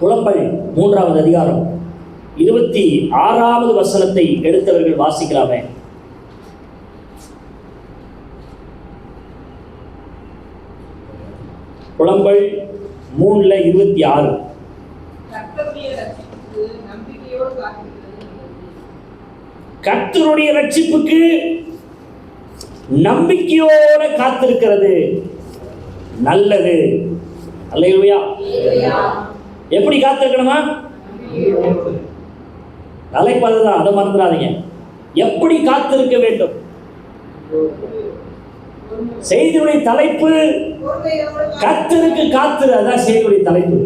புலம்பல் மூன்றாவது அதிகாரம். இருபத்தி ஆறாவது வசனத்தை எடுத்தவர்கள் வாசிக்கலாமே. புலம்பல் மூணுல இருபத்தி ஆறு. கர்த்தருடைய ரட்சிப்புக்கு நம்பிக்கையோட காத்திருக்கிறது. நல்லது. அல்லையா எப்படி காத்திருக்கணுமா? தலைப்பது தான் அதை மறந்துடாதீங்க. எப்படி காத்திருக்க வேண்டும்? செய்தியுடைய தலைப்பு பொறுமையோடு கர்த்தருக்கு காத்திரு அதான் செய்தியுடைய தலைப்பு.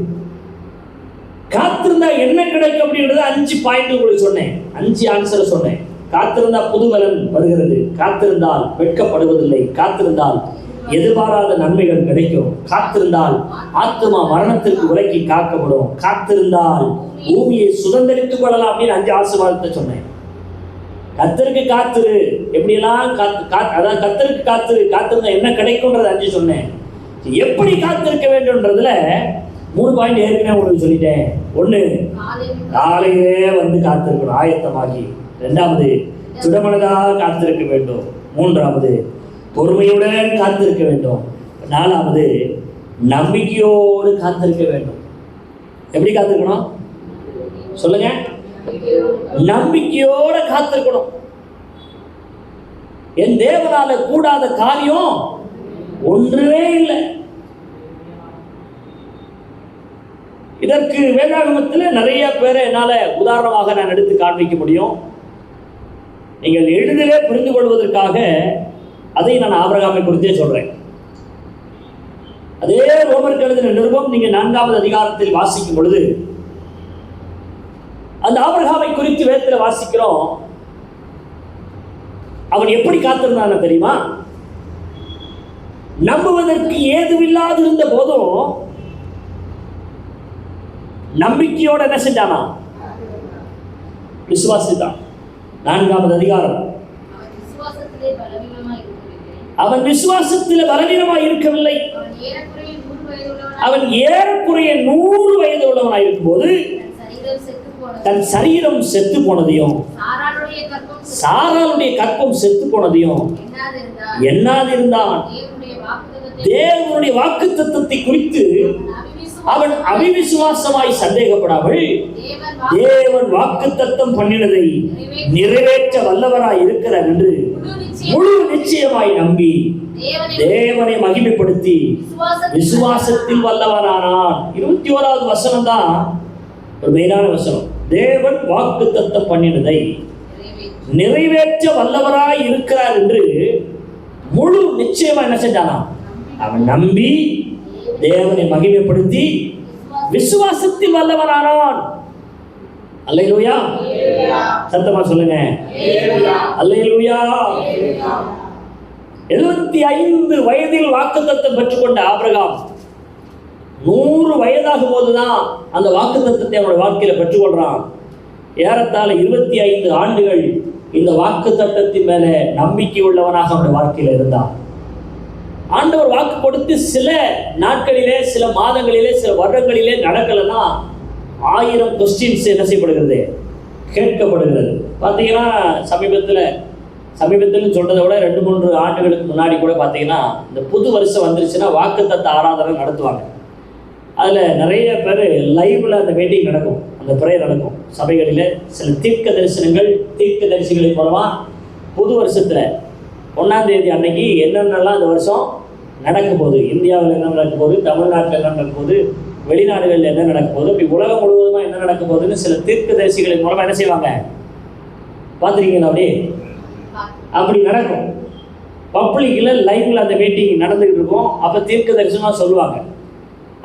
காத்திருந்தா என்ன கிடைக்கும் அப்படின்றத அஞ்சு பாயிண்ட் உங்களுக்கு சொன்னேன். அஞ்சு ஆன்சர் சொன்னேன். காத்திருந்தா புதுவலன் வருகிறது. காத்திருந்தால் வெட்கப்படுவதில்லை. காத்திருந்தால் எதிர்பாராத நன்மைகள் கிடைக்கும். காத்திருந்தால் ஆத்மா மரணத்திற்கு உலக்கி காக்கப்படும். காத்திருந்தால் பூமியை சுதந்திரித்துக் கொள்ளலாம் அப்படின்னு அஞ்சு ஆசீர்வாதத்தை சொன்னேன். கத்தருக்கு காத்துரு. எப்படியெல்லாம் காத்து காத்து அதான் கத்தருக்கு காத்துரு. காத்திருந்தா என்ன கிடைக்கும்ன்றது அஞ்சு சொன்னேன். எப்படி காத்திருக்க வேண்டும்ன்றதுல மூணு பாயிண்ட் ஏற்கனவே உங்களுக்கு சொல்லிட்டேன். ஒன்று காலையிலே வந்து காத்திருக்கணும். ஆயத்தமாகி. ரெண்டாவது சுடமனதாக காத்திருக்க வேண்டும். மூன்றாவது பொறுமையுடன் காத்திருக்க வேண்டும். நாலாவது நம்பிக்கையோடு காத்திருக்க வேண்டும். எப்படி காத்திருக்கணும்? சொல்லுங்க. நம்பிக்கையோட காத்திருக்கணும். என் தேவனால கூடாத காரியம் ஒன்றுமே இல்லை. இதற்கு வேதாகமத்தில் நிறைய பேரை என்னால் உதாரணமாக நான் எடுத்து காண்பிக்க முடியும். நீங்கள் எளிதிலே புரிந்து கொள்வதற்காக அதை நான் ஆபரகாமை குறித்தே சொல்றேன். அதே ரோமர் எழுதின நிருபம் நீங்க நான்காவது அதிகாரத்தில் வாசிக்கும் பொழுது அந்த ஆபரகாமை குறித்து வேதத்தில் வாசிக்கிறோம். அவன் எப்படி காத்திருந்தான் தெரியுமா? நம்புவதற்கு ஏதுமில்லாதிருந்த போதும் நம்பிக்கையோட என்ன செஞ்சானா? விசுவாசித்தான். நான்காவது அதிகாரம் அவன் விசுவாசத்திலே பலவீனமாய் இருக்கவில்லை. அவன் விசுவாசத்தில் பலவீனமாய் இருக்கவில்லை அவன் ஏறக்குறைய நூறு வயது உள்ளவனாய் இருக்கும்போது தன் சரீரம் செத்து. போனதையும் சாராளுடைய கற்பம் செத்து போனதையும் வாக்குத்தத்தத்தை தேவனுடைய வாக்கு தத்துவத்தை குறித்து அவன் அபிவிசுவாசமாய் அவிவிசுவாசமாய் சந்தேகப்படாமல் தேவன் வாக்கு- தத்தம் பண்ணினதை நிறைவேற்ற வல்லவராய் இருக்கிறார் என்று முழு நிச்சயமாய் நம்பி தேவனை மகிமைப்படுத்தி விசுவாசத்தில் வல்லவரானார் வல்லவனானான். இருபத்தி ஓராவது வசனம் தான் ஒரு மெயினான வசனம். தேவன் வாக்கு தத்தம் பண்ணினதை நிறைவேற்ற வல்லவராய் இருக்கிறார் என்று முழு நிச்சயமா என்ன செஞ்சானா அவன் நம்பி தேவனை மகிமைப்படுத்தி விசுவாசத்தில் வல்லவனானான். அல்லேலூயா. சத்தமா சொல்லுங்க. அல்லேலூயா. எழுபத்தி ஐந்து வயதில் வாக்குத்தத்தம் பெற்றுக்கொண்ட ஆபிரகாம் நூறு வயதாகும் போதுதான் அந்த வாக்குத்தத்தத்தை அவனுடைய வாழ்க்கையில பெற்றுக்கொள்றான். ஏறத்தாழ இருபத்தி ஐந்து ஆண்டுகள் இந்த வாக்குத்தத்தத்தின் மேல நம்பிக்கை உள்ளவனாக அவனுடைய வாழ்க்கையில இருந்தான். ஆண்டவர் வாக்கு கொடுத்து சில நாட்களிலே சில மாதங்களிலே சில வருடங்களிலே நடக்கலைன்னா ஆயிரம் கொஸ்டின்ஸ் என்ன செய்யப்படுகிறது? கேட்கப்படுகிறது. பார்த்தீங்கன்னா சமீபத்தில் சமீபத்தில் சொல்றதை விட ரெண்டு மூன்று ஆண்டுகளுக்கு முன்னாடி கூட பார்த்தீங்கன்னா இந்த புது வருஷம் வந்துருச்சுன்னா வாக்குத்தத்த ஆராதனை நடத்துவாங்க. அதில் நிறைய பேர் லைவில் அந்த மீட்டிங் நடக்கும். அந்த ப்ரேயர் நடக்கும். சபைகளில் சில தீர்க்க தரிசனங்கள் தீர்க்க தரிசிகளின் மூலமாக புது வருஷத்தில் ஒன்றாம் தேதி அன்னைக்கு என்னென்னலாம் அந்த வருஷம் நடக்க போகுது? இந்தியாவில் என்ன நடக்க போகுது? தமிழ்நாட்டில் என்ன நடக்க போகுது? வெளிநாடுகளில் என்ன நடக்க போகுது? இப்படி உலகம் முழுவதுமாக என்ன நடக்க போகுதுன்னு சில தீர்க்க தரிசிகளின் மூலமாக என்ன செய்வாங்க? பார்த்துருக்கீங்களா அப்படியே அப்படி நடக்கும். பப்ளிக்கில் லைவில் அந்த மீட்டிங் நடந்துகிட்டு இருக்கும். அப்போ தீர்க்க தரிசனமாக சொல்லுவாங்க.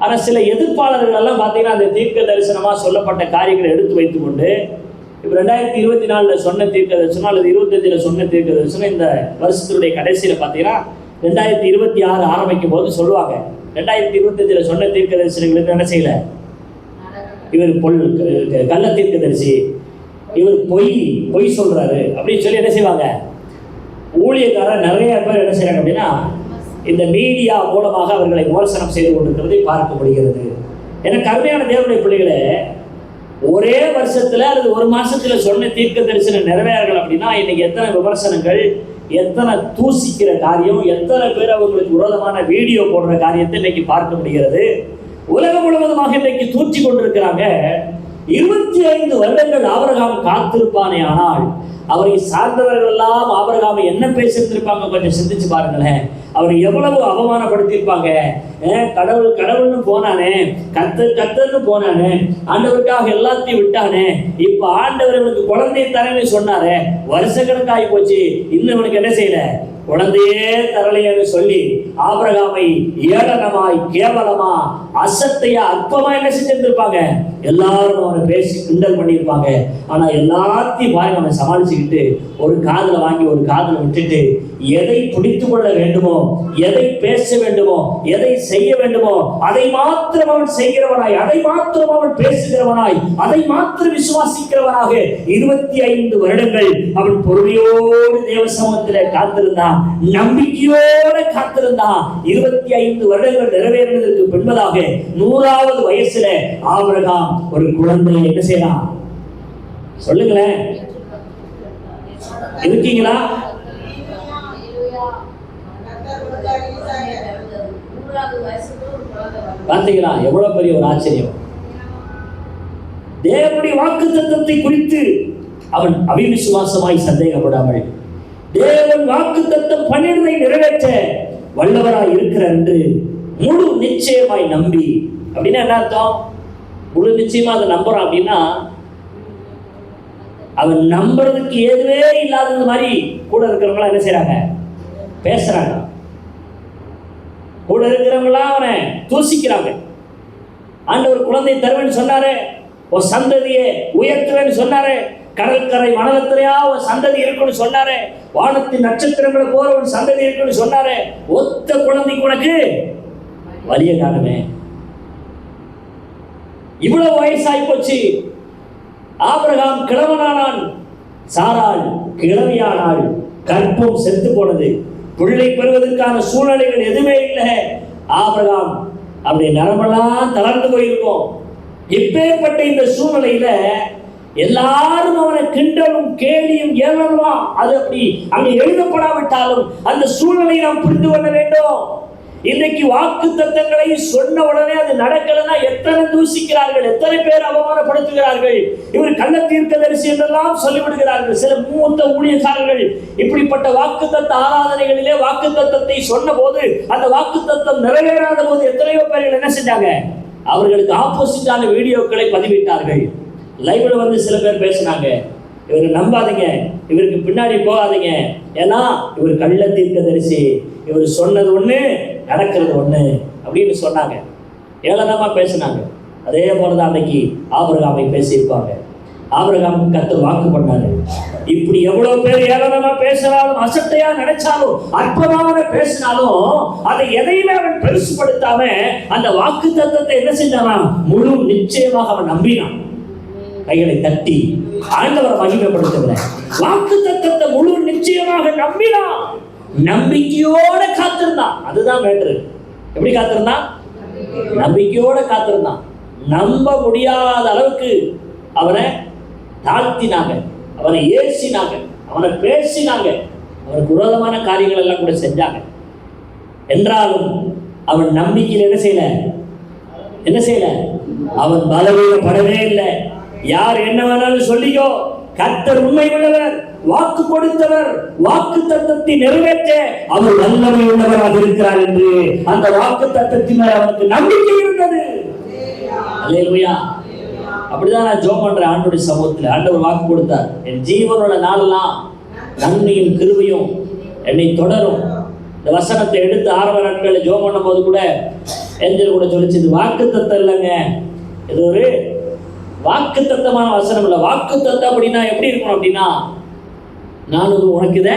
ஆனால் சில எதிர்ப்பாளர்கள் எல்லாம் பார்த்தீங்கன்னா அந்த தீர்க்க தரிசனமாக சொல்லப்பட்ட காரியங்களை எடுத்து வைத்துக்கொண்டு இப்போ ரெண்டாயிரத்தி இருபத்தி நாலில் சொன்ன தீர்க்க தரிசனம் அல்லது இருபத்தஞ்சில் சொன்ன தீர்க்க தரிசனம் இந்த வருஷத்தினுடைய கடைசியில் பார்த்தீங்கன்னா ரெண்டாயிரத்தி இருபத்தி ஆறு ஆரம்பிக்கும் போது சொல்லுவாங்க. ரெண்டாயிரத்தி இருபத்தஞ்சில் சொன்ன தீர்க்க தரிசனங்களுக்கு என்ன செய்யல? இவர் பொல் கள்ள தீர்க்க தரிசி இவர் பொய் பொய் சொல்கிறாரு அப்படின்னு சொல்லி என்ன செய்வாங்க? ஊழியக்காரர் நிறைய பேர் என்ன செய்கிறாங்க அப்படின்னா இந்த மீடியா மூலமாக அவர்களை விமர்சனம் செய்து கொண்டிருக்கிறதை பார்க்க முடிகிறது எனக்கு கருமையான தேவனுடைய பிள்ளைகளை ஒரே வருஷத்துல அல்லது ஒரு மாசத்துல சொன்ன தீர்க்க தரிசனம் நிறைவேறார்கள் அப்படின்னா இன்னைக்கு எத்தனை விமர்சனங்கள் எத்தனை தூசிக்கிற காரியம் எத்தனை பேர் அவங்களுக்கு விரோதமான வீடியோ போடுற காரியத்தை இன்னைக்கு பார்க்க முடிகிறது. உலகம் முழுவதுமாக இன்னைக்கு தூற்றி கொண்டிருக்கிறாங்க. இருபத்தி ஐந்து வருடங்கள் ஆபரகாம் காத்திருப்பானே ஆனால் அவரை சார்ந்தவர்கள் எல்லாம் ஆபரகாமை என்ன பேசியிருந்திருப்பாங்க கொஞ்சம் சிந்திச்சு பாருங்களேன். அவரை எவ்வளவு அவமானப்படுத்தியிருப்பாங்க. கடவுள் கடவுள்னு போனானே கத்தர் கத்தர்னு போனானே ஆண்டவருக்காக எல்லாத்தையும் விட்டானே இப்ப ஆண்டவர் இவனுக்கு குழந்தையை தரேன்னு சொன்னாரே வருஷக்கணக்காகி போச்சு இன்னும் இவனுக்கு என்ன செய்யல? குழந்தையே தரலையேன்னு சொல்லி ஆபரகாமை ஏளனமாய் கேவலமா அசத்தையா அற்பமா என்ன செஞ்சிருந்திருப்பாங்க? எல்லாரும் அவனை பேசி கிண்டல் பண்ணியிருப்பாங்க. ஆனா எல்லாத்தையும் பாருங்க அவனை சமாளிச்சுக்கிட்டு ஒரு காதுல வாங்கி ஒரு காதுல விட்டுட்டு எதை பிடித்து கொள்ள வேண்டுமோ எதை பேச வேண்டுமோ எதை செய்ய வேண்டுமோ அதை மாத்திரம் அவன் செய்கிறவனாய் அதை மாத்திரம் அவன் பேசுகிறவனாய் அதை மாத்திரம் விசுவாசிக்கிறவனாக இருபத்தி ஐந்து வருடங்கள் அவன் பொறுமையோடு தேவ சமூகத்திலே காத்திருந்தான் நம்பிக்கையோடு காத்திருந்தான். இருபத்தி ஐந்து வருடங்கள் நிறைவேறினதற்கு பின்பதாக நூறாவது வயசுல ஆபிரகாம் ஒரு குழந்தையை என்ன செய்யலாம் சொல்லுங்களேன். இருக்கீங்களா கர்த்தர் கொடுத்தார் ஈசாயை. நூறாவது வயசுக்கு ஒரு குழந்தை வரும். பார்த்தீங்களா எவ்வளவு பெரிய ஒரு ஆச்சரியம். தேவனுடைய வாக்கு தத்துவத்தை குறித்து அவன் அவிவிசுவாசமாய் சந்தேகப்படாமல் தேவன் வாக்கு தத்தம் பன்னிரண்டை நிறைவேற்ற வல்லவராய் இருக்கிறார் என்று முழு நிச்சயமாய் நம்பி. அப்படின்னா என்ன அர்த்தம்? முழு நிச்சயமா அதை நம்புறான் அப்படின்னா அவன் நம்புறதுக்கு எதுவே இல்லாதது மாதிரி கூட இருக்கிறவங்களாம் என்ன செய்யறாங்க பேசுறாங்க. கூட இருக்கிறவங்களாம் அவனை தூசிக்கிறாங்க. ஆண்டவர் குழந்தை தருவேன்னு சொன்னாரு ஒரு சந்ததியை உயர்த்துவேன்னு சொன்னாரு கடற்கரை மணலத்திலையா ஒரு சந்ததி இருக்குன்னு சொன்னாரு வானத்தின் நட்சத்திரங்களை போற ஒரு சந்ததி இருக்குன்னு சொன்னாரு ஒத்த குழந்தைக்கு உனக்கு வலிய காணுமே இவ்வளவு வயசாகி போச்சு. ஆபிரகாம் கிழவனானான் சாராள் கிழவியானாள் கற்பம் செத்து போனது. பிள்ளை பெறுவதற்கான சூழ்நிலைகள் எதுவுமே இல்லை. ஆபிரகாம் அப்படி நரம்பெல்லாம் தளர்ந்து போயிருக்கோம். இப்பேற்பட்ட இந்த சூழ்நிலையில எல்லாரும் அவனை கிண்டலும் கேலியும் ஏளனமா அது அப்படி அங்கே எழுதப்படாவிட்டாலும் அந்த சூழ்நிலையை நாம் புரிந்து கொள்ள வேண்டும். இன்றைக்கு வாக்கு தத்தங்களை சொன்ன உடனே அது நடக்கலைன்னா எத்தனை தூசிக்கிறார்கள் எத்தனை பேர் அவமானப்படுத்துகிறார்கள்? இவர் கள்ள தீர்க்கதரிசி என்றெல்லாம் சொல்லிவிடுகிறார்கள். சில மூத்த ஊழியக்காரர்கள் இப்படிப்பட்ட வாக்கு தத்த ஆராதனைகளிலே வாக்கு தத்தத்தை சொன்ன போது அந்த வாக்கு தத்தம் நிறைவேறாத போது எத்தனையோ பேர்கள் என்ன செஞ்சாங்க? அவர்களுக்கு ஆப்போசிட்டான வீடியோக்களை பதிவிட்டார்கள். லைவ்ல வந்து சில பேர் பேசினாங்க. இவரை நம்பாதீங்க. இவருக்கு பின்னாடி போகாதீங்க. ஏன்னா இவர் கள்ள தீர்க்கதரிசி. இவர் சொன்னது ஒன்று நடக்கிறது ஒன்று அப்படின்னு சொன்னாங்க. ஏளனமாக பேசினாங்க. அதே போல தான் அன்னைக்கு ஆபிரகாமை பேசியிருப்பாங்க. ஆபிரகாமுக்கு கத்து வாக்கு பண்ணாரு. இப்படி எவ்வளவு பேர் ஏளனமா பேசினாலும் அசட்டையா நினைச்சாலும் அற்புதமான பேசினாலும் அதை எதையுமே அவன் பெருசுபடுத்தாம அந்த வாக்கு தத்துவத்தை என்ன செஞ்சானா? முழு நிச்சயமாக அவன் நம்பினான். கைகளை தட்டி ஆண்டவரை மகிமைப்படுத்துகிற வாக்கு தத்தத்தை முழு நிச்சயமாக நம்பினான் நம்பிக்கையோட காத்திருந்தான். அதுதான் மேட்ரு. எப்படி காத்திருந்தான்? நம்பிக்கையோட காத்திருந்தான். நம்ப முடியாத அளவுக்கு அவனை தாழ்த்தினாங்க. அவனை ஏசினாங்க. அவனை பேசினாங்க. அவனுக்கு விரோதமான காரியங்கள் எல்லாம் கூட செஞ்சாங்க. என்றாலும் அவன் நம்பிக்கையில் என்ன செய்யல? என்ன செய்யல? அவன் பலவீனப்படவே இல்லை. யார் என்ன வேணாலும் சொல்லியோ கர்த்தர் உண்மை உள்ளவர் வாக்கு கொடுத்தவர் வாக்கு தத்தத்தை நிறைவேற்ற அவர் வல்லமை உள்ளவராக இருக்கிறார் என்று அந்த வாக்கு தத்தத்தின் மேல் அவனுக்கு நம்பிக்கை இருந்தது. அப்படிதான் நான் ஜோம் பண்றேன் ஆண்டுடைய சமூகத்தில் ஆண்டவர் வாக்கு கொடுத்தார். என் ஜீவனோட நாளெல்லாம் நன்மையும் கிருவையும் என்னை தொடரும். இந்த வசனத்தை எடுத்து ஆரம்ப நாட்களில் ஜோம் பண்ணும் போது கூட எஞ்சல் கூட சொல்லிச்சு இது வாக்கு தத்தம் இல்லைங்க. இது ஒரு வாக்கு தத்தமான வசனம் இல்லை. வாக்கு தத்தம் அப்படின்னா எப்படி இருக்கணும் அப்படின்னா நான் இது உனக்கு இதை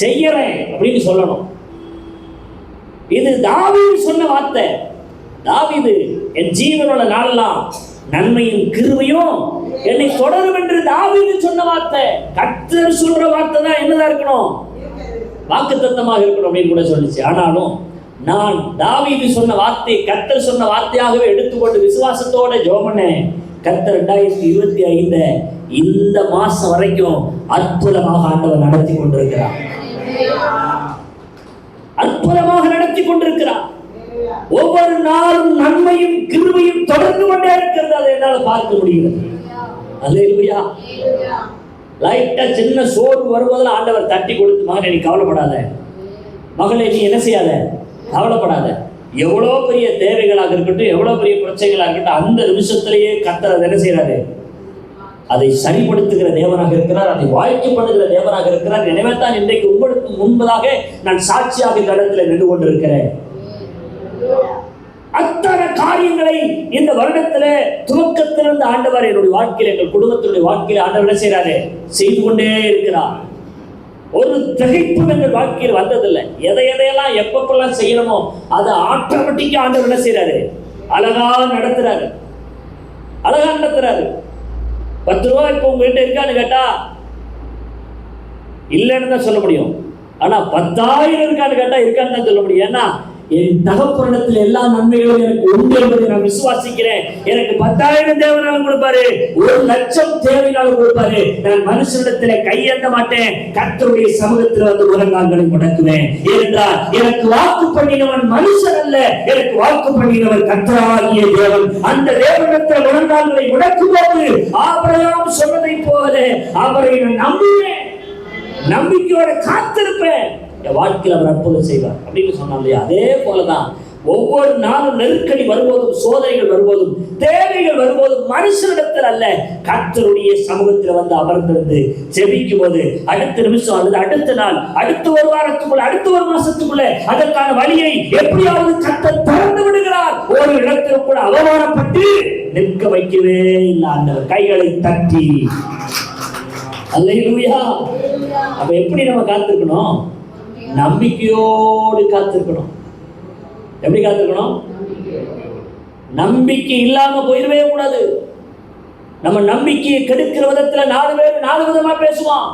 செய்யறேன் அப்படின்னு சொல்லணும். இது தாவீது சொன்ன வார்த்தை. தாவீது என் ஜீவனோட நாளெல்லாம் நன்மையும் கிருமையும் என்னை தொடரும் என்று தாவீது சொன்ன வார்த்தை. கத்தர் சொல்ற வார்த்தை தான் என்னதான் இருக்கணும்? வாக்குத்தத்தமாக இருக்கணும் அப்படின்னு கூட சொல்லுச்சு. ஆனாலும் நான் தாவீது சொன்ன வார்த்தை கத்தர் சொன்ன வார்த்தையாகவே எடுத்துக்கொண்டு விசுவாசத்தோட ஜோமனேன். கத்த ரெண்டாயிரத்தி இருபத்தி ஐந்து இந்த மாசம் வரைக்கும் அற்புதமாக ஆண்டவர் நடத்தி கொண்டிருக்கிறார். அற்புதமாக நடத்தி கொண்டிருக்கிறார். ஒவ்வொரு நாளும் நன்மையும் கிருமையும் தொடர்ந்து கொண்டே இருக்கிறது. அதை என்னால் பார்க்க முடிகிறது. அல்லேலூயா. லைட்டா சின்ன சோர்வு வருவதில் ஆண்டவர் தட்டி கொடுத்து மகனை நீ கவலைப்படாத. மகளை நீ என்ன செய்யாத? கவலைப்படாத. எவ்வளோ பெரிய தேவைகளாக இருக்கட்டும் எவ்வளோ பெரிய பிரச்சனைகளாக இருக்கட்டும் அந்த நிமிஷத்திலேயே கத்தர் என்ன செய்கிறாரு அதை சரிப்படுத்துகிற தேவனாக இருக்கிறார் அதை வாழ்க்கை பண்ணுகிற தேவனாக இருக்கிறார். எனவே தான் இன்றைக்கு உங்களுக்கு முன்பதாக நான் சாட்சியாக இந்த இடத்துல நின்று கொண்டிருக்கிறேன். அத்தனை காரியங்களை இந்த வருடத்துல துவக்கத்திலிருந்து ஆண்டவர் என்னுடைய வாழ்க்கையில் எங்கள் குடும்பத்தினுடைய வாழ்க்கையில் ஆண்டவர் என்ன செய்யறாரு செய்து கொண்டே இருக்கிறார். ஒரு திகைப்பு எங்கள் வாழ்க்கையில் வந்ததில்லை. எதை எதையெல்லாம் எப்பப்பெல்லாம் செய்யணுமோ அதை ஆட்டோமேட்டிக்கா ஆண்டவர் என்ன செய்யறாரு அழகா நடத்துறாரு. அழகா நடத்துறாரு. பத்து ரூபா இப்போ உங்ககிட்ட இருக்கான்னு கேட்டா இல்லைன்னு தான் சொல்ல முடியும். ஆனா பத்தாயிரம் இருக்கான்னு கேட்டா இருக்கான்னு தான் சொல்ல முடியும். ஏன்னா என் தகப்பனிடத்தில் எல்லா நன்மைகளும் எனக்கு உண்டு என்பதை நான் விசுவாசிக்கிறேன். எனக்கு பத்தாயிரம் தேவனாலும் கொடுப்பாரு. ஒரு லட்சம் தேவையினாலும் கொடுப்பாரு. நான் மனுஷனிடத்துல கையேந்த மாட்டேன். கர்த்தருடைய சமூகத்தில் வந்து உலகாங்களை முடக்குவேன். ஏனென்றால் எனக்கு வாக்கு பண்ணினவன் மனுஷன் அல்ல. எனக்கு வாக்கு பண்ணினவன் கர்த்தராகிய தேவன். அந்த தேவனிடத்தில் முழங்கால்களை முடக்கும் போது ஆபிரகாம் சொன்னதை போல அவரை நான் நம்புவேன். நம்பிக்கையோட காத்திருப்பேன். என் வாழ்க்கையில் அவர் அற்புதம் செய்வார். அப்படின்னு சொன்னார் இல்லையா? அதே போலதான் ஒவ்வொரு நாளும் நெருக்கடி வரும்போதும் சோதனைகள் வரும்போதும் தேவைகள் வரும்போதும் மனுஷனிடத்தில் அல்ல. கத்தருடைய சமூகத்தில் வந்து அமர்ந்திருந்து செபிக்கும் போது அடுத்த நிமிஷம் அல்லது அடுத்த நாள் அடுத்த ஒரு வாரத்துக்குள்ள அடுத்த ஒரு மாசத்துக்குள்ள அதற்கான வழியை எப்படியாவது கத்தர் திறந்து விடுகிறார். ஒரு இடத்தில் கூட அவமானப்பட்டு நிற்க வைக்கவே இல்லை அந்த கைகளை தட்டி. அல்லையா அப்ப எப்படி நம்ம காத்திருக்கணும்? நம்பிக்கையோடு காத்திருக்கணும். எப்படி காத்திருக்கணும்? நம்பிக்கை இல்லாம போயிடவே கூடாது. நம்ம நம்பிக்கையை கெடுக்கிற விதத்துல நாலு பேர் நாலு விதமா பேசுவான்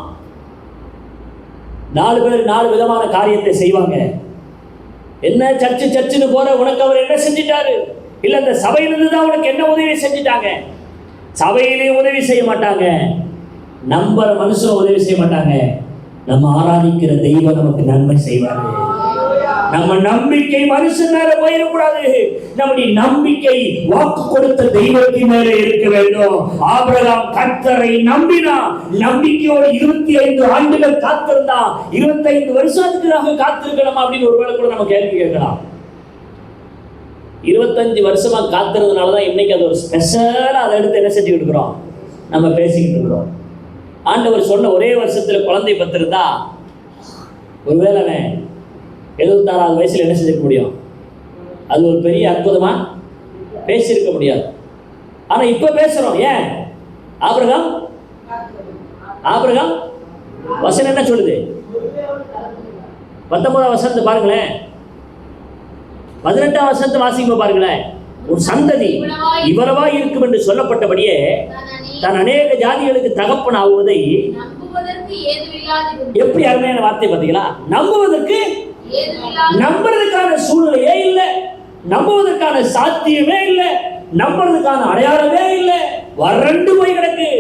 நாலு பேர் நாலு விதமான காரியத்தை செய்வாங்க. என்ன சர்ச்சு சர்ச்சுன்னு போற உனக்கு அவர் என்ன செஞ்சிட்டாரு? இல்ல இந்த சபையிலிருந்து தான் உனக்கு என்ன உதவி செஞ்சிட்டாங்க? சபையிலையும் உதவி செய்ய மாட்டாங்க. நம்புற மனுஷன் உதவி செய்ய மாட்டாங்க. நம்ம ஆராதிக்கிற தெய்வம் நமக்கு நன்மை செய்வாரு. நம்ம நம்பிக்கை மனுஷன் மேல போயிடக்கூடாது. நம்முடைய நம்பிக்கை வாக்கு கொடுத்த தெய்வத்தின் மேல இருக்க வேண்டும். ஆபிரகாம் கத்தரை நம்பினா நம்பிக்கையோட இருபத்தி ஐந்து ஆண்டுகள் காத்திருந்தா இருபத்தி ஐந்து வருஷத்துக்காக காத்திருக்கணும் அப்படின்னு ஒருவேளை கூட நம்ம கேள்வி கேட்கலாம். இருபத்தஞ்சு வருஷமா காத்திருந்தனால தான் இன்னைக்கு அது ஒரு ஸ்பெஷலாக அதை எடுத்து என்ன செஞ்சுக்கிட்டு இருக்கிறோம்? நம்ம பேசிக்கிட்டு இருக்கிறோம். ஆண்டவர் சொன்ன ஒரே வருஷத்தில் குழந்தை பத்திருந்தா ஒருவேளை அவன் எழுபத்தாறாவது வயசில் என்ன செஞ்சிருக்க முடியும்? அது ஒரு பெரிய அற்புதமாக பேசியிருக்க முடியாது. ஆனால் இப்போ பேசுகிறோம் ஏன்? ஆபிரகாம்? ஆபிரகாம்? வசனம் என்ன சொல்லுது? பத்தொன்பதாம் வசனத்தை பாருங்களேன். பதினெட்டாம் வசனத்தை வாசிக்கும் பாருங்களேன். ஒரு சந்ததி இவ்வளவா இருக்கும் என்று சொல்லப்பட்டபடியே தன் அநேக ஜாதிகளுக்கு தகப்பன் ஆகுவதை. எப்படி அருமையான வார்த்தை பார்த்தீங்களா? நம்புவதற்கு நம்புறதுக்கான சூழ்நிலையே இல்லை. நம்புவதற்கான சாத்தியமே இல்லை. நம்புறதுக்கான அடையாளமே இல்லை. வறண்டு போய் கிடக்கு.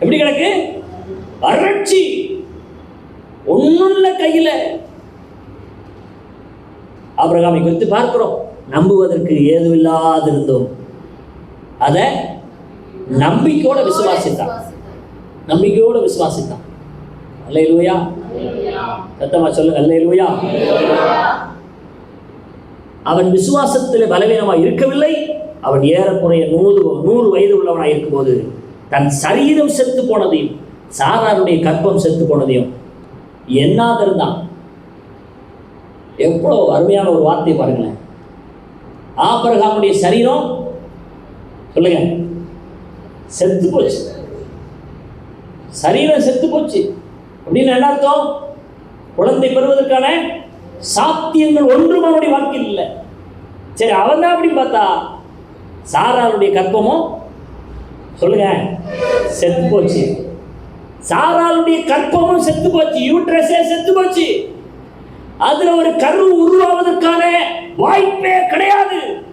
எப்படி கிடக்கு? வறட்சி. ஒண்ணும் இல்லை கையில. ஆபிரகாமை குறித்து பார்க்கிறோம். நம்புவதற்கு ஏதுவில்லாதிருந்தோம் அதை நம்பிக்கையோட விசுவாசித்தான். நம்பிக்கையோட விசுவாசித்தான். அல்லேலூயா. சத்தமா சொல்லுங்க இல்லையா அவன் விசுவாசத்தில் பலவீனமாக இருக்கவில்லை. அவன் ஏறக்குறைய நூறு நூறு வயது உள்ளவனாக இருக்கும்போது தன் சரீரம் செத்து போனதையும் சாராருடைய கற்பம் செத்து போனதையும் எண்ணாதிருந்தான் எவ்வளோ அருமையான ஒரு வார்த்தை பாருங்களேன். ஆபரகாமுடைய சரீரம் சொல்லுங்க. செத்து போச்சு. சரீரம் செத்து போச்சு. அப்படின்னு என்ன அர்த்தம்? குழந்தை பெறுவதற்கான சாத்தியங்கள் ஒன்றும் அவனுடைய வாழ்க்கையில் இல்லை. சரி அவன் தான் அப்படின்னு பார்த்தா சாராளுடைய கற்பமும் சொல்லுங்க. செத்து போச்சு. சாராளுடைய கற்பமும் செத்து போச்சு. யூட்ரஸே செத்து போச்சு. அதுல ஒரு கரு உருவாவதற்கான வாய்ப்பே கிடையாது.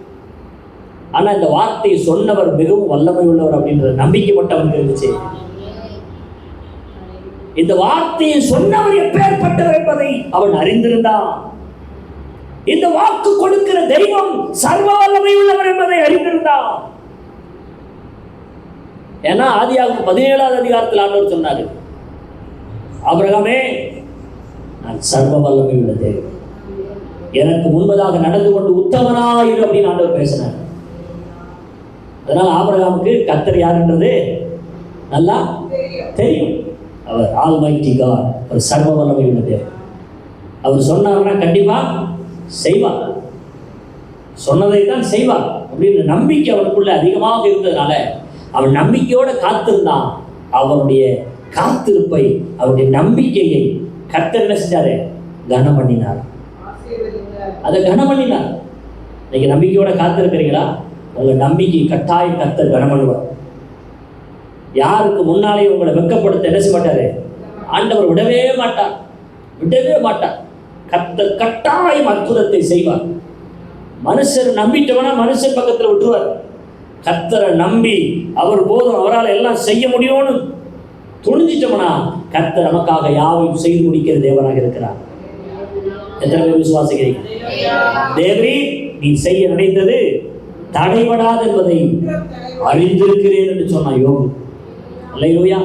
ஆனா இந்த வார்த்தையை சொன்னவர் மிகவும் வல்லமை உள்ளவர் அப்படின்ற நம்பிக்கை மட்டும் அவனுக்கு இருந்துச்சு. இந்த வார்த்தையை சொன்னவர் எப்பேற்பட்டவர் என்பதை அவன் அறிந்திருந்தான். இந்த வாக்கு கொடுக்கிற தெய்வம் சர்வ வல்லமை உள்ளவர் என்பதை அறிந்திருந்தான். ஏன்னா ஆதியாகும் பதினேழாவது அதிகாரத்தில் ஆண்டவர் சொன்னாரு அபிரகமே நான் சர்வ வல்லமை உள்ள தேவன். எனக்கு முன்பதாக நடந்து கொண்டு உத்தமனாயிரு அப்படின்னு ஆண்டவர் பேசினார். அதனால ஆபிரகாமுக்கு கத்தர் யாருன்றது நல்லா தெரியும். அவர் ஆல்மைட்டி காட் அவர் சர்வ வல்லமை உள்ள தேவன். அவர் சொன்னார்னா கண்டிப்பா செய்வார். சொன்னதை தான் செய்வார். அப்படின்ற நம்பிக்கை அவனுக்குள்ள அதிகமாக இருந்ததுனால அவன் நம்பிக்கையோட காத்திருந்தான். அவனுடைய காத்திருப்பை அவருடைய நம்பிக்கையை கர்த்தர் என்ன செஞ்சாரு? கனம் பண்ணினார் அதை கனம் பண்ணினார் இன்னைக்கு நம்பிக்கையோட காத்திருக்கிறீங்களா? உங்க நம்பிக்கை கட்டாயம் கர்த்தர் கனம் பண்ணுவார் யாருக்கு முன்னாலே உங்களை வெட்கப்படுத்த என்ன செய்ய மாட்டாரு? ஆண்டவர் விடவே மாட்டார். விடவே மாட்டார். கர்த்தர் கட்டாயம் அற்புதத்தை செய்வார். மனுஷர் நம்பிட்டவனா மனுஷன் பக்கத்துல விட்டுருவார். கர்த்தரை நம்பி அவர் போதும் அவரால் எல்லாம் செய்ய முடியும்னு துணிஞ்சிட்டோம்னா கர்த்தர் நமக்காக யாவையும் செய்து முடிக்கிற தேவனாக இருக்கிறார். எத்தனை பேர் விசுவாசிக்கிறீங்க? தேவரீ நீ செய்ய நினைத்தது தடைபடாது என்பதை அறிந்திருக்கிறேன் என்று சொன்ன யோகு அல்லையா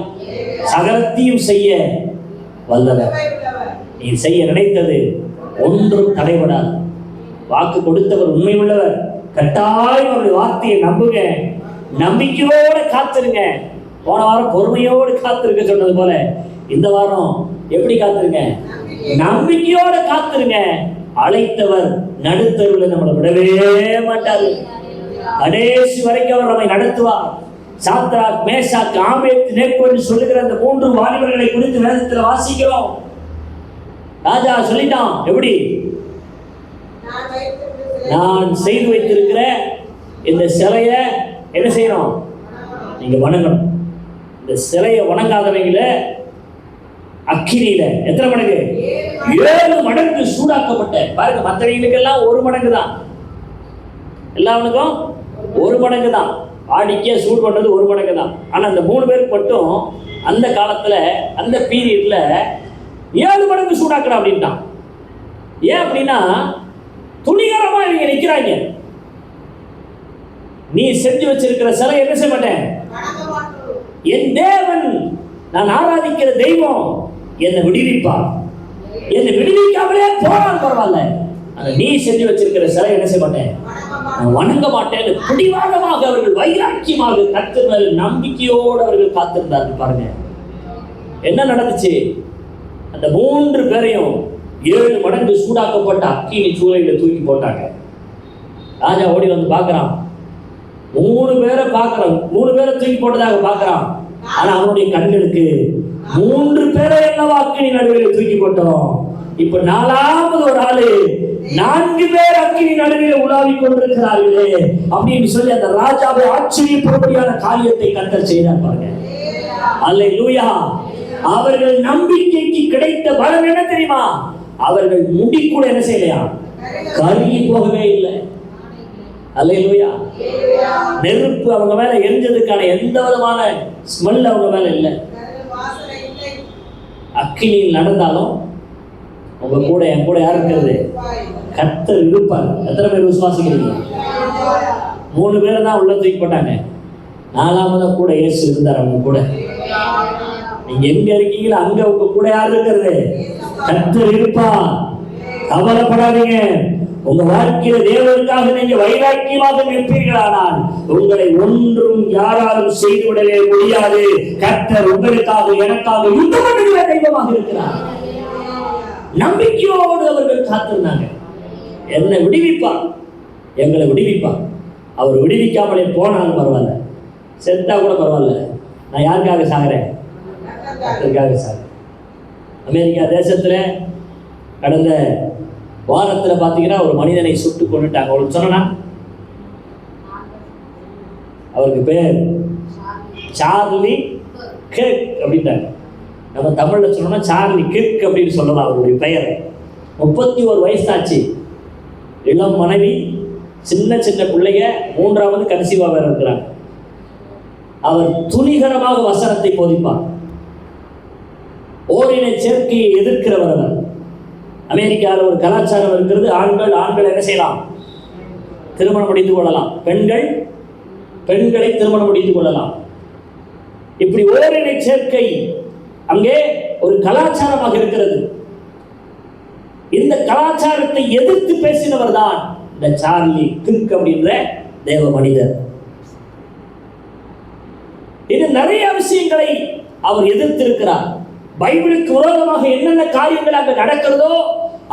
சகலத்தையும் செய்ய வல்லவர். நீ செய்ய நினைத்தது ஒன்றும் தடைபடாது. வாக்கு கொடுத்தவர் உண்மை உள்ளவர் கட்டாயம் அவருடைய வார்த்தையை நம்புங்க. நம்பிக்கையோடு காத்திருங்க. போன வாரம் பொறுமையோடு காத்திருக்க சொன்னது போல இந்த வாரம் எப்படி காத்திருங்க? நம்பிக்கையோட காத்திருங்க. அழைத்தவர் நடுத்தருவில் நம்மளை விடவே மாட்டாரு. கடைசி வரைக்கும் அவர் நம்மை நடத்துவார். சாத்ராக் மேஷாக் ஆமேத் நேக்கோன்னு சொல்லுகிற அந்த மூன்று வாலிபர்களை குறித்து வேதத்தில் வாசிக்கிறோம். ராஜா சொல்லிட்டான் எப்படி? நான் செய்து வைத்திருக்கிற இந்த சிலைய என்ன செய்யணும்? நீங்க வணங்கணும். இந்த சிலையை வணங்காதவங்கள அக்கினியில. எத்தனை மடங்கு? ஏழு மடங்கு சூடாக்கப்பட்ட. பாருங்க மற்றவங்களுக்கெல்லாம் ஒரு மடங்கு தான் எல்லாவனுக்கும் ஒரு மடங்கு தான் ஆடிக்கே சூடு பண்றது ஒரு மடங்கு தான் ஆனா அந்த மூணு பேருக்கு மட்டும் அந்த காலத்துல அந்த பீரியட்ல ஏழு மடங்கு சூடாக்கணும் அப்படின்ட்டான். ஏன் அப்படின்னா துணிகரமா இவங்க நிக்கிறாங்க. நீ செஞ்சு வச்சிருக்கிற சிலை என்ன செய்ய மாட்டேன்? என் தேவன் நான் ஆராதிக்கிற தெய்வம் என்னை விடுவிப்பார். என்னை விடுவிக்காமலே போனால் பரவாயில்ல. நீ செஞ்சு வச்சிருக்கிற சிலை என்ன செய்ய மாட்டேன்? நான் வணங்க மாட்டேன் பிடிவாதமாக அவர்கள் வைராக்கியமாக கத்திருந்தார் நம்பிக்கையோடு அவர்கள் காத்திருந்தார்கள் பாருங்க. என்ன நடந்துச்சு? அந்த மூன்று பேரையும் ஏழு மடங்கு சூடாக்கப்பட்ட அக்கினி சூளையில தூக்கி போட்டாங்க. ராஜா ஓடி வந்து பார்க்கறான். மூணு பேரை பார்க்கறான். மூணு பேரை தூக்கி போட்டதாக பார்க்கறான். ஆனா அவனுடைய கண்களுக்கு மூன்று பேரை என்னவா அக்கினி நடுவில் தூக்கி போட்டோம். இப்ப நாலாவது ஒரு ஆளு நான்கு பேர் அக்கினி நடுவில் உலாவி கொண்டிருக்கிறார்களே அப்படின்னு சொல்லி அந்த ராஜாவை ஆச்சரியப்படும்படியான காரியத்தை கத்தர் செய்தார் பாருங்க. அல்லை லூயா அவர்கள் நம்பிக்கைக்கு கிடைத்த பலம் என்ன தெரியுமா? அவர்கள் முடி கூட என்ன செய்யலையா? கருகி போகவே இல்லை. அல்லை லூயா நெருப்பு அவங்க மேல எரிஞ்சதுக்கான எந்த விதமான ஸ்மெல் அவங்க மேல இல்லை. அக்கினியில் நடந்தாலும் உங்க கூட என் கூட யார் இருக்கிறது? கர்த்தர் இருப்பார். எத்தனை பேர் விசுவாசிக்கிறீங்க? மூணு பேரை தான் உள்ள தூக்கி போட்டாங்க. நாலாவதா கூட இயேசு இருந்தார் அவங்க கூட. நீங்க எங்க இருக்கீங்களோ அங்க உங்க கூட யார் இருக்கிறது? கத்தர் இருப்பார். கவலைப்படாதீங்க. உங்க வாழ்க்கையில தேவனுக்காக நீங்க வைராக்கியமாக நிற்பீர்களானால் உங்களை ஒன்றும் யாராலும் செய்து விடவே முடியாது. கர்த்தர் உங்களுக்காக எனக்காக யுத்தம் தெய்வமாக இருக்கிறார். நம்பிக்கையோடு அவர்கள் காத்திருந்தாங்க. என்னை விடுவிப்பார். எங்களை விடுவிப்பார். அவர் விடுவிக்காமலே போனாலும் பரவாயில்ல. செத்தா கூட பரவாயில்ல. நான் யாருக்காக சாகிறேன்? கர்த்தருக்காக சாகிறேன். அமெரிக்கா தேசத்தில் கடந்த வாரத்தில் பார்த்தீங்கன்னா ஒரு மனிதனை சுட்டு கொண்டுட்டாங்க அவளுக்கு சொன்னா அவருக்கு பேர் சார்லி கேக் அப்படின்ட்டாங்க. நம்ம தமிழில் சொன்னோம்னா சார்லி கிர்க் அப்படின்னு சொல்லலாம் அவருடைய பெயரை. முப்பத்தி ஒரு வயசாச்சு. இளம் மனைவி சின்ன சின்ன பிள்ளைய மூன்றாவது கன்சீவாக வேற இருக்கிறாங்க. அவர் துணிகரமாக வசனத்தை போதிப்பார். ஓரினை சேர்க்கையை எதிர்க்கிறவர் அவர். அமெரிக்காவில் ஒரு கலாச்சாரம் இருக்கிறது ஆண்கள் ஆண்கள் என்ன செய்யலாம்? திருமணம் முடிந்து கொள்ளலாம். பெண்கள் பெண்களை திருமணம் முடிந்து கொள்ளலாம். இப்படி ஓரினை சேர்க்கை அங்கே ஒரு கலாச்சாரமாக இருக்கிறது. இந்த கலாச்சாரத்தை எதிர்த்து பேசினவர் தான் இந்த சார்லி கிர்க் அப்படின்ற தேவ மனிதர். இது நிறைய விஷயங்களை அவர் எதிர்த்திருக்கிறார். பைபிளுக்கு விரோதமாக என்னென்ன காரியங்கள் அங்கு நடக்கிறதோ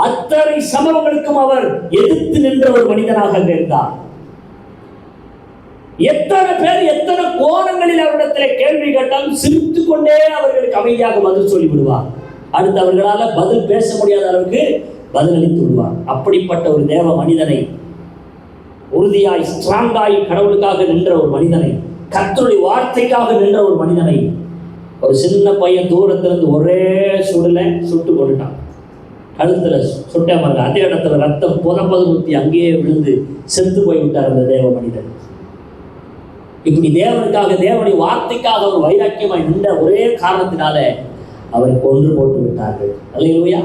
அத்தனை சமவங்களுக்கும் அவர் எதிர்த்து நின்ற ஒரு மனிதனாக இருந்தார். எத்தனை பேர் எத்தனை கோணங்களில் அவரிடத்தில் கேள்வி கேட்டாலும் சிரித்து கொண்டே அவர்களுக்கு அமைதியாக பதில் சொல்லி விடுவார் அடுத்து அவர்களால் பதில் பேச முடியாத அளவுக்கு பதிலளித்து விடுவார். அப்படிப்பட்ட ஒரு தேவ மனிதனை உறுதியாய் ஸ்ட்ராங்காய் கடவுளுக்காக நின்ற ஒரு மனிதனை கத்தருடைய வார்த்தைக்காக நின்ற ஒரு மனிதனை ஒரு சின்ன பையன் தூரத்திலிருந்து ஒரே சுடல சுட்டு கொண்டுட்டான். கழுத்தில் சுட்ட மாதிரி அதே இடத்துல ரத்தம் புத ஊற்றி அங்கேயே விழுந்து செத்து போய் விட்டார் அந்த தேவ மனிதன். இப்படி தேவனுக்காக தேவனுடைய வார்த்தைக்காக ஒரு வைராக்கியமாய் நின்ற ஒரே காரணத்தினால அவரை கொன்று போட்டு விட்டார்கள். அல்லையா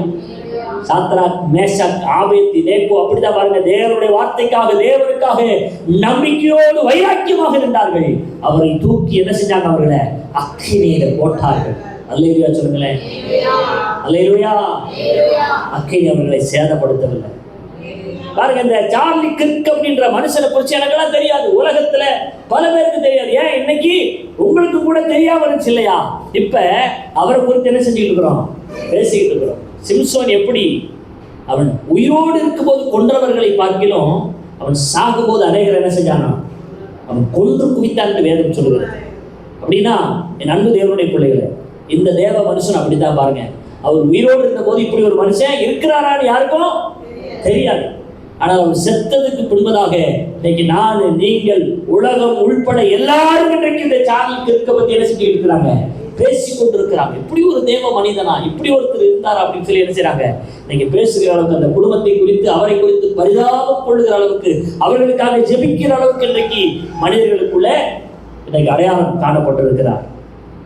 சாத்ராக் மேஷாக் ஆபேத்தி நேக்கோ அப்படிதான் பாருங்க. தேவனுடைய வார்த்தைக்காக தேவனுக்காக நம்பிக்கையோடு வைராக்கியமாக நின்றார்கள். அவரை தூக்கி என்ன செஞ்சாங்க அவர்களை? அக்கினியில போட்டார்கள். அல்லையா சொல்லுங்களேன். அல்லையா அக்கினி அவர்களை சேதப்படுத்தவில்லை. பாருங்க இந்த சார்லி கிர்க் அப்படின்ற மனுஷனை குறிச்சு எனக்கெல்லாம் தெரியாது. உலகத்துல பல பேருக்கு தெரியாது. ஏன்? இன்னைக்கு உங்களுக்கு கூட தெரியாம இருந்துச்சு இல்லையா? இப்ப அவரை குறித்து என்ன செஞ்சுட்டு இருக்கிறோம்? பேசிக்கிட்டு இருக்கிறோம். சிம்சோன் எப்படி அவன் உயிரோடு இருக்கும்போது கொன்றவர்களை பார்க்கிலும் அவன் சாகும்போது அநேகர் என்ன செஞ்சானா? அவன் கொன்று குவித்தான் என்று வேதம் சொல்லுகிறது. அப்படின்னா என் அன்பு தேவனுடைய பிள்ளைகளே இந்த தேவ மனுஷன் அப்படித்தான் பாருங்க. அவர் உயிரோடு இருந்த போது இப்படி ஒரு மனுஷன் இருக்கிறாரான்னு யாருக்கும் தெரியாது. ஆனால் அவர் செத்ததுக்கு பின்பதாக இன்னைக்கு நான் நீங்கள் உலகம் உள்பட எல்லாரும் இன்றைக்கு இந்த சேனலுக்கு இருக்க பத்தி என்ன செஞ்சுட்டு இருக்கிறாங்க? பேசி கொண்டிருக்கிறாங்க. இப்படி ஒரு தேவ மனிதனா இப்படி ஒருத்தர் இருந்தார் அப்படின்னு சொல்லி என்ன செய்யறாங்க நீங்க பேசுகிற அளவுக்கு அந்த குடும்பத்தை குறித்து அவரை குறித்து பரிதாபம் கொள்ளுகிற அளவுக்கு அவர்களுக்காக ஜெபிக்கிற அளவுக்கு இன்றைக்கு மனிதர்களுக்குள்ள இன்னைக்கு அடையாளம் காணப்பட்டிருக்கிறார்.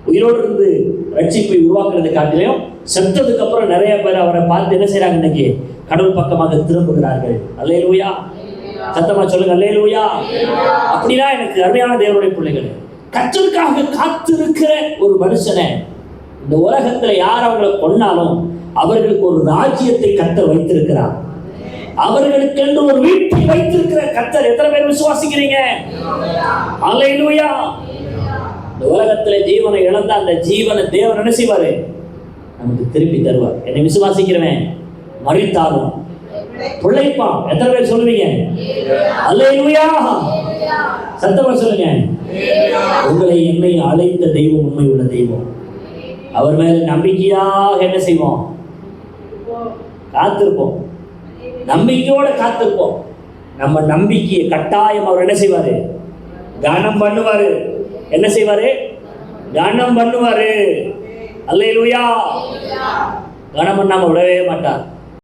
உயிரோடு இருந்து ரட்சிப்பை உருவாக்குறது காட்டிலையும் செத்ததுக்கு அப்புறம் நிறைய பேர் அவரை பார்த்து என்ன செய்யறாங்க இன்னைக்கு? கடவுள் பக்கமாக திரும்புகிறார்கள். அல்லேலூயா. சத்தமா சொல்லுங்க அல்லேலூயா. அப்படின்னா எனக்கு அருமையான தேவனுடைய பிள்ளைகள் கற்றலுக்காக காத்திருக்கிற ஒரு மனுஷனை இந்த உலகத்துல யார் அவங்களை கொன்னாலும் அவர்களுக்கு ஒரு ராஜ்யத்தை கத்தர் வைத்திருக்கிறார். அவர்களுக்கென்று ஒரு வீட்டை வைத்திருக்கிற கத்தர் எத்தனை பேர் விசுவாசிக்கிறீங்க? அல்லேலூயா. இந்த உலகத்துல ஜீவனை இழந்த அந்த ஜீவனை தேவன் என்ன செய்வாரு? நமக்கு திருப்பி தருவார். என்னை விசுவாசிக்கிறவன். மறித்தாலும். பிழைப்பான் எத்தனை பேர் சொல்லுவீங்க? அல்லேலூயா! சத்தமா சொல்லுங்க. உங்களை என்னை அழைத்த தெய்வம் உண்மை உள்ள தெய்வம். அவர் மேல நம்பிக்கையாக என்ன செய்வோம்? காத்திருப்போம். நம்பிக்கையோட காத்திருப்போம். நம்ம நம்பிக்கையை கட்டாயம் அவர் என்ன செய்வாரு? கனம் பண்ணுவாரு. என்ன செய்வாரு? கனம் பண்ணுவாரு. அல்லேலூயா! கனம் பண்ணாம விடவே மாட்டார்.